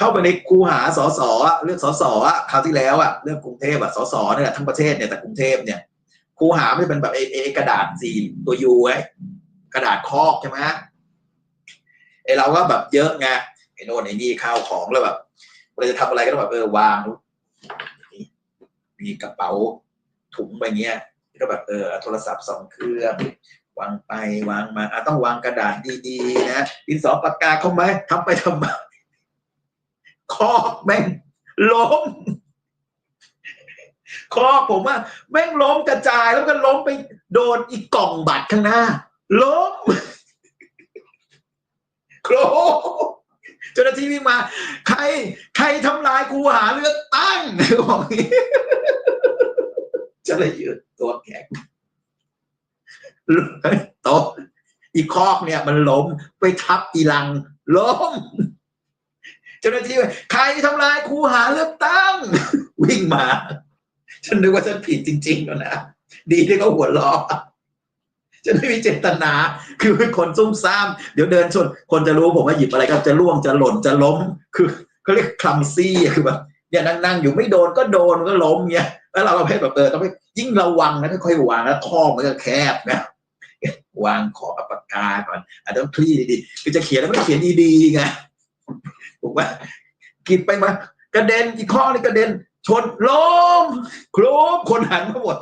เข้าไปในคูหาสอสอเลือกสอสอคราวที่แล้วอะเลือกกรุงเทพอะสสเนี่ยทั้งประเทศเนี่ยแต่กรุงเทพเนี่ยคูหาไม่เป็นแบบไอ้ไอ้กระดาษสี่ตัวยูไว้กระดาษครอบใช่ไหมไอ้เราก็แบบเยอะไงไอ้โน่นไอ้นี่ข้าวของแล้วแบบเราจะทำอะไรก็ต้องแบบเออวาง มีกระเป๋าถุงไปเงี้ยก็แบบเออโทรศัพท์สองเครื่องวางไปวางมาอะต้องวางกระดาษดีๆนะดินสอปากกาเข้าไหมทำไปทำไม คอกแม่งล้มคอกผมว่า แม่งล้มกระจายแล้วก็ล้มไปโดนอีกกล่องบัตรข้างหน้า ล้มโครมเจ้าหน้าที่วิ่งมา ใคร ใครทำลายครูหาเลือกตั้งบอกอย่างนี้จะเลยยืนตัวแข็งโต๊ะอีคอกเนี่ย มันล้มไปทับอีลังล้ม เจ้าหน้าที่ว่าใครทำลายครูหาเลือกตั้ง วิ่งมา ฉันนึกว่าฉันผิดจริงๆแล้วนะดีที่เขาหัวเราะฉันไม่มีเจตนา คือเป็นคนซุ่มซ่าม เดี๋ยวเดินชน คนจะรู้ผมว่าหยิบอะไรก็จะล่วงจะหล่นจะล้ม คือเขาเรียกคลัมซี่คือแบบเนี่ยนั่งๆอยู่ไม่โดนก็โดนก็ล้มเงี้ยแล้วเราก็ให้แบบเออต้องไปยิ่งระวังนะค่อยๆวางแล้วท่อมันก็แคบนะวางขอบปากกาก่อนอาจจะต้องคลี่ดีๆคือจะเขียนแล้วไม่เขียนดีๆไง ถูกไหมกินไปมากระเด็นอีกข้อนี่กระเด็น ชนล้มโครมคนหันมาหมด